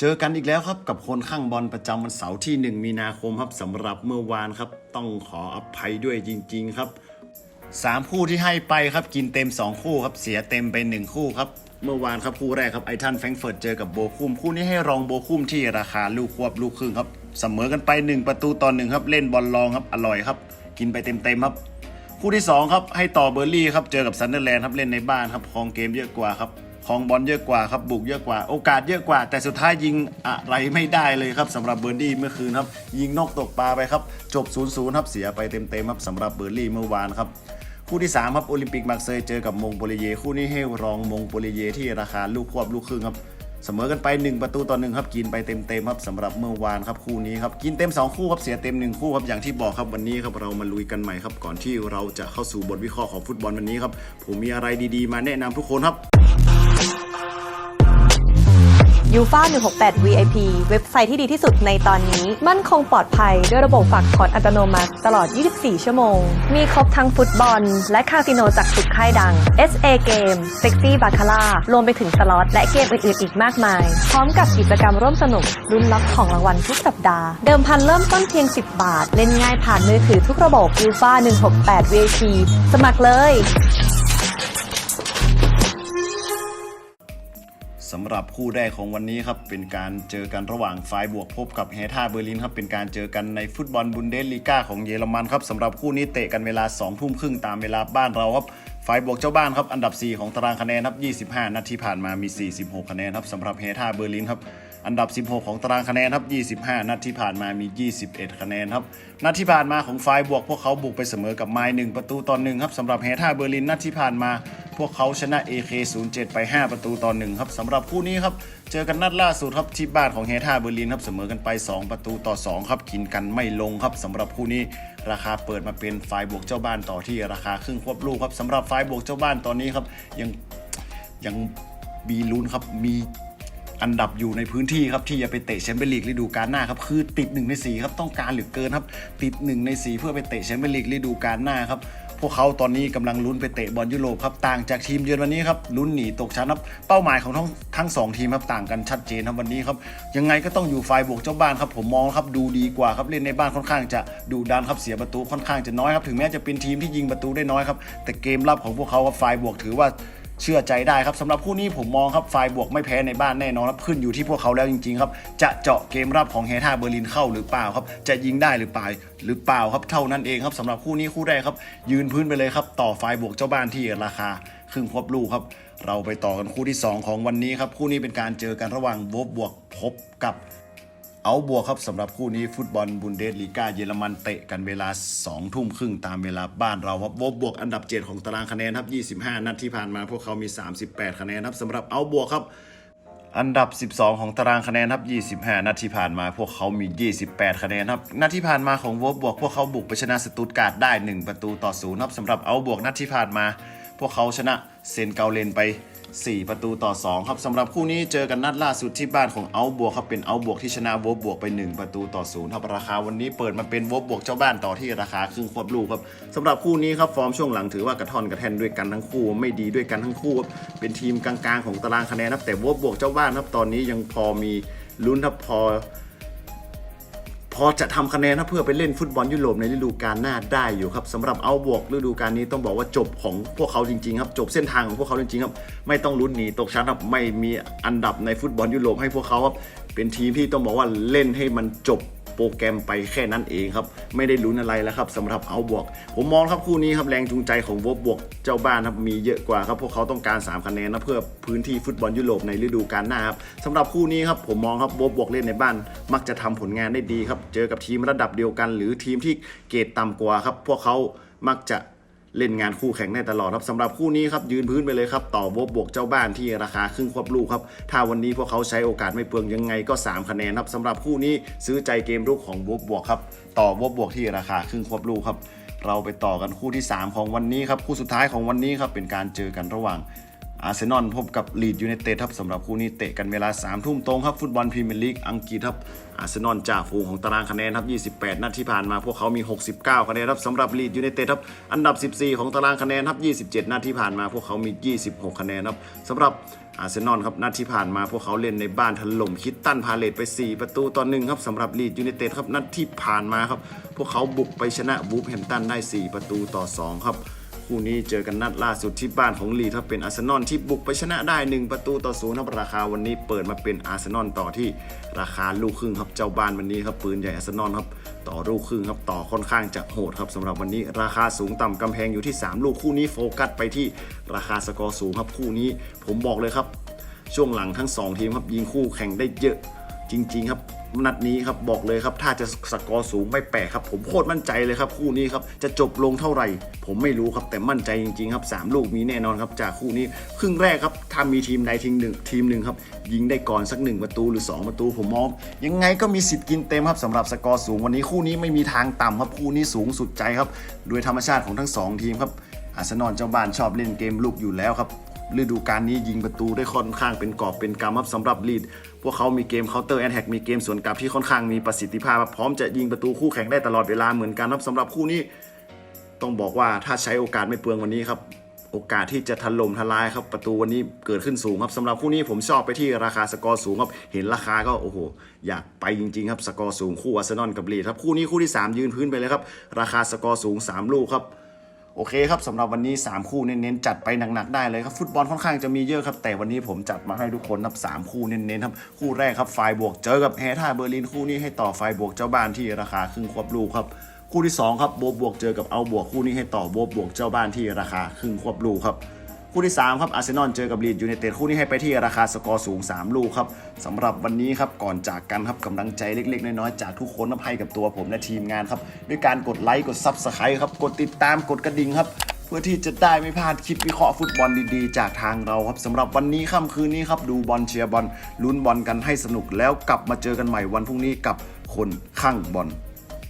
เจอกันอีกแล้วครับกับคนข้างบอลประจำวันเสาร์ที่ 1 มีนาคมครับสำหรับเมื่อวานครับ ต้องขออภัยด้วยจริง ๆครับสามคู่ที่ให้ไปครับกินเต็ม 2 คู่ครับเสียเต็มไป 1 คู่ครับ เมื่อวานครับคู่แรกครับไอทันแฟงเฟิร์ตเจอกับโบคุมคู่นี้ให้รองโบคุมที่ราคาลูกควบลูกครึ่งครับเสมอกันไป 1 ประตูต่อหนึ่งครับเล่นบอลลองครับอร่อยครับ กินไปเต็มๆครับ คู่ที่2ครับให้ต่อเบอร์ลี่ครับเจอกับซันเดอร์แลนด์ครับเล่นในบ้านครับครองเกมเยอะกว่าครับ ครองบอลเยอะกว่าครับบุกเยอะกว่า โอกาสเยอะกว่า แต่สุดท้ายยิงอะไรไม่ได้เลยครับสำหรับเบอร์ลี่เมื่อคืนครับ ยิงนอกตกปลาไปครับ จบ 0-0ครับเสียไปเต็มๆครับสำหรับเบอร์ลี่เมื่อวานครับคู่ที่ 3 ครับโอลิมปิกมาร์เซย์เจอกับมงโปลีเย คู่นี้ให้รองมงโปลีเยที่ราคาลูกควบลูกครึ่งครับเสมอกันไป 1 ประตูต่อหนึ่งครับกินไปเต็มๆครับสำหรับเมื่อวานครับคู่นี้ครับกินเต็ม 2 คู่ครับเสียเต็ม 1 คู่ครับอย่างที่บอกครับวันนี้ครับเรามาลุยกันใหม่ครับก่อนที่เราจะเข้าสู่บทวิเคราะห์ของฟุตบอลวันนี้ครับผมมีอะไรดีๆ มาแนะนำทุกคนครับ ยูฟา168 VIP เว็บไซต์ที่ดีที่สุดในตอนนี้ มั่นคงปลอดภัยด้วยระบบฝากถอนอัตโนมัติตลอด 24 ชั่วโมง มีครบทั้งฟุตบอล และคาสิโนจากสุดค่ายดัง SA Game Sexy b a c c a r a รวมไปถึงสล็อตและเกมอื่นๆ อีกมากมาย พร้อมกับกิจกรรมร่วมสนุกรุ่นล็อกของรางวัลทุกสัปดาห์ เดิมพันเริ่มต้นเพียง 10 บาท เล่นง่ายผ่านมือถือทุกระบบยูฟา168 VIP สมัครเลย สำหรับคู่แรกของวันนี้ครับเป็นการเจอกันระหว่างไฟบวกพบกับเฮท่าเบอร์ลินครับเป็นการเจอกันในฟุตบอลบุนเดสลีกาของเยอรมันครับสำหรับคู่นี้เตะกันเวลา2ทุ่มครึ่งตามเวลาบ้านเราครับไฟบวกเจ้าบ้านครับอันดับ 4 ของตารางคะแนนครับ25 นัดที่ผ่านมามี 46 คะแนนครับสำหรับเฮท่าเบอร์ลินครับ อันดับ 16 ของตารางคะแนนครับ 25 นัดที่ผ่านมามี 21 คะแนนครับ นัดที่ผ่านมาของไฟบวก พวกเขาบุกไปเสมอกับไม้หนึ่งประตูต่อหนึ่งครับสำหรับเฮท่าเบอร์ลินนัดที่ผ่านมา พวกเขาชนะ AK07 ไป 5 ประตูต่อ1ครับสำหรับคู่นี้ครับ เจอกันนัดล่าสุดครับที่บ้านของเฮท่าเบอร์ลินครับเสมอกันไป 2 ประตูต่อ 2 ครับกินกันไม่ลงครับสำหรับคู่นี้ราคาเปิดมาเป็นฝ่ายบวกเจ้าบ้านต่อที่ราคาครึ่งควบลูกครับสำหรับฝ่ายบวกเจ้าบ้านตอนนี้ครับยังยังมีลุ้นครับมี อันดับอยู่ในพื้นที่ครับที่จะไปเตะแชมเปี้ยนลีกฤดูกาลหน้าครับคือติด1ใน4ครับต้องการเหรือเกินครับติด1ใน4 เพื่อไปเตะแชมเปี้ยนลีกฤดูกาลหน้าครับพวกเขาตอนนี้กำลังลุ้นไปเตะบอลยุโรปครับต่างจากทีมเยือนวันนี้ครับลุ้นหนีตกชั้นครับเป้าหมายของทั้งทั้งสองทีมครับต่างกันชัดเจนครับวันนี้ครับยังไงก็ต้องอยู่ฝ่ายบวกเจ้าบ้านครับผมมองครับดูดีกว่าครับเล่นในบ้านค่อนข้างจะดูดันครับเสียประตูค่อนข้างจะน้อยครับถึงแม้จะเป็นทีมที่ยิงประตูได้น้อยครับแต่เกมรับของพวกเขาครับฝ่ายบวกถือว่า เชื่อใจได้ครับสำหรับคู่นี้ผมมองครับฝ่ายบวกไม่แพ้ในบ้านแน่นอนครับขึ้นอยู่ที่พวกเขาแล้วจริงๆครับ จะเจาะเกมรับของเฮท่าเบอร์ลินเข้าหรือเปล่าครับ จะยิงได้หรือเปล่าหรือเปล่าครับเท่านั้นเองครับสำหรับคู่นี้คู่แรกครับ ยืนพื้นไปเลยครับ ต่อฝ่ายบวกเจ้าบ้านที่ราคาครึ่งควบลูกครับ เราไปต่อกันคู่ที่ 2 ของวันนี้ครับคู่นี้เป็นการเจอกันระหว่างวฟบวกพบกับ เอาบวกครับสำหรับคู่นี้ฟุตบอลบุนเดสลีกาเยอรมันเตะกันเวลา 2 ทุ่มครึ่งตามเวลาบ้านเราครับวบบวกอันดับ 7 ของตารางคะแนนครับ 25 นัดที่ผ่านมาพวกเขามี 38 คะแนนครับสำหรับเอาบวกครับอันดับ 12 ของตารางคะแนนครับ 25 นัดที่ผ่านมาพวกเขามี 28 คะแนนครับ นัดที่ผ่านมาของวบบวก พวกเขาบุกไปชนะสตุตการ์ดได้ 1 ประตูต่อศูนย์ครับสำหรับเอาบวกนัดที่ผ่านมา พวกเขาชนะเซนเกาเลนไป 4 ประตูต่อ 2 ครับสำหรับคู่นี้เจอกันนัดล่าสุดที่บ้านของเอาบวกครับเป็นเอาบวกที่ชนะวบบวกไป 1 ประตูต่อ0ครับราคาวันนี้เปิดมาเป็นวบบวกเจ้าบ้านต่อที่ราคาครึ่งควบลูกครับสำหรับคู่นี้ครับฟอร์มช่วงหลังถือว่ากระท่อนกระแทนด้วยกันทั้งคู่ ไม่ดีด้วยกันทั้งคู่ครับเป็นทีมกลางๆของตารางคะแนนครับแต่วบบวกเจ้าบ้านครับตอนนี้ยังพอมีลุ้นครับพอ พอจะทำคะแนนนะเพื่อไปเล่นฟุตบอลยุโรปในฤดูกาลหน้าได้อยู่ครับสำหรับเอาบวกฤดูกาลนี้ต้องบอกว่าจบของพวกเขาจริงๆครับจบเส้นทางของพวกเขาจริงๆครับไม่ต้องลุ้นหนีตกชั้นครับไม่มีอันดับในฟุตบอลยุโรปให้พวกเขาครับเป็นทีมที่ต้องบอกว่าเล่นให้มันจบ โปรแกรมไปแค่นั้นเองครับ ไม่ได้ลุ้นอะไรแล้วครับสำหรับเอาบวก ผมมองครับคู่นี้ครับแรงจูงใจของวบบวกเจ้าบ้านครับมีเยอะกว่าครับพวกเขาต้องการ 3 คะแนนนะเพื่อพื้นที่ฟุตบอลยุโรปในฤดูกาลหน้าครับสำหรับคู่นี้ครับผมมองครับวบบวกเล่นในบ้าน มักจะทำผลงานได้ดีครับเจอกับทีมระดับเดียวกัน หรือทีมที่เกรดต่ำกว่าครับพวกเขามักจะ เล่นงานคู่แข่งได้ตลอดครับสำหรับคู่นี้ครับยืนพื้นไปเลยครับต่อวบบวกเจ้าบ้านที่ราคาครึ่งควบลูกครับถ้าวันนี้พวกเขาใช้โอกาสไม่เปลืองยังไงก็ 3 คะแนนครับสำหรับคู่นี้ซื้อใจเกมรุกของวบบวกครับต่อวบบวกที่ราคาครึ่งควบลูกครับเราไปต่อกันคู่ที่ 3 ของวันนี้ครับคู่สุดท้ายของวันนี้ครับเป็นการเจอกันระหว่าง อาร์เซนอลพบกับลีดยูไนเต็ดครับสำหรับคู่นี้เตะกันเวลา3ามทุ่มตรงครับฟุตบอลพรีเมียร์ลีกอังกฤษครับอาร์เซนอลจ่าฝูงของตารางคะแนนครับ28 นัดที่ผ่านมาพวกเขามี 69 คะแนนครับสำหรับลีดยูไนเต็ดครับอันดับ 14 ของตารางคะแนนครับ27 นัดที่ผ่านมาพวกเขามี 26 คะแนนครับสำหรับอาร์เซนอลครับนัดที่ผ่านมาพวกเขาเล่นในบ้านถล่มคิดตันพาเลตไป 4 ประตูต่อหนึ่งครับสำหรับลีดยูไนเต็ดครับนัดที่ผ่านมาครับพวกเขาบุกไปชนะวูฟแฮมตันได้ 4 ประตูต่อ 2 ครับ คู่นี้เจอกันนัดล่าสุดที่บ้านของลีดครับเป็นอาร์เซนอลที่บุกไปชนะได้ 1 ประตูต่อศูนย์ครับราคาวันนี้เปิดมาเป็นอาร์เซนอลต่อที่ราคาลูกครึ่งครับเจ้าบ้านวันนี้ครับปืนใหญ่อาร์เซนอลครับต่อลูกครึ่งครับต่อค่อนข้างจะโหดครับสำหรับวันนี้ราคาสูงต่ำกำแพงอยู่ที่ 3 ลูกคู่นี้โฟกัสไปที่ราคาสกอร์สูงครับคู่นี้ ผมบอกเลยครับ ช่วงหลังทั้ง 2 ทีมครับยิงคู่แข่งได้เยอะจริง ๆ ครับ นัดนี้ครับบอกเลยครับ ถ้าจะสกอร์สูงไม่แปลกครับ ผมโคตรมั่นใจเลยครับ คู่นี้ครับจะจบลงเท่าไหร่ ผมไม่รู้ครับแต่มั่นใจจริงๆครับสามลูกมีแน่นอนครับจากคู่นี้ครึ่งแรกครับถ้ามีทีมใดทีมหนึ่งทีมหนึ่งครับยิงได้ก่อนสักหนึ่งประตูหรือ 2 ประตู ผมมองยังไงก็มีสิทธิ์กินเต็มครับสำหรับสกอร์สูงวันนี้คู่นี้ไม่มีทางต่ำครับคู่นี้สูงสุดใจครับโดยธรรมชาติของทั้งสองทีมครับอาร์เซนอลเจ้าบ้านชอบเล่นเกมลุกอยู่แล้วครับ ฤดูกาลนี้ยิงประตูได้ค่อนข้างเป็นกอบเป็นกำครับสำหรับลีด พวกเขามีเกมเคาน์เตอร์แอนแท็กมีเกมสวนกลับที่ค่อนข้างมีประสิทธิภาพ พร้อมจะยิงประตูคู่แข่งได้ตลอดเวลาเหมือนกันครับสำหรับคู่นี้ ต้องบอกว่าถ้าใช้โอกาสไม่เปลืองวันนี้ครับโอกาสที่จะถล่มทลายครับประตูวันนี้เกิดขึ้นสูงครับสำหรับคู่นี้ผมชอบไปที่ราคาสกอร์สูงครับเห็นราคาก็โอ้โหอยากไปจริงๆครับสกอร์สูงคู่อาร์เซนอลกับลีดครับคู่นี้คู่ที่สามยืนพื้นไปเลยครับราคาสกอร์สูงสามลูกครับ โอเคครับสำหรับวันนี้ 3 คู่เน้นๆจัดไปหนักๆได้เลยครับฟุตบอลค่อนข้างจะมีเยอะครับ แต่วันนี้ผมจัดมาให้ทุกคนครับสามคู่เน้นๆครับคู่แรกครับไฟบวกเจอกับแฮท่าเบอร์ลินคู่นี้ให้ต่อไฟบวกเจ้าบ้านที่ราคาครึ่งควบลูกครับคู่ที่สองครับโบบวกเจอกับเอาบวกคู่นี้ให้ต่อโบบวกเจ้าบ้านที่ราคาครึ่งควบลูกครับ คู่ที่ 3 ครับอาร์เซนอลเจอกับลีดยูไนเต็ดคู่นี้ให้ไปที่ราคาสกอร์สูง 3 ลูกครับสำหรับวันนี้ครับก่อนจากกันครับกำลังใจเล็กๆ น้อยๆ จากทุกคนครับให้กับตัวผมและทีมงานครับด้วยการกดไลค์กดซับสไครต์ครับกดติดตามกดกระดิ่งครับเพื่อที่จะได้ไม่พลาดคลิปวิเคราะห์ฟุตบอลดีๆ จากทางเราครับสำหรับวันนี้ค่ำคืนนี้ครับดูบอลเชียร์บอลลุ้นบอลกันให้สนุกแล้วกลับมาเจอกันใหม่วันพรุ่งนี้กับคนข้างบอล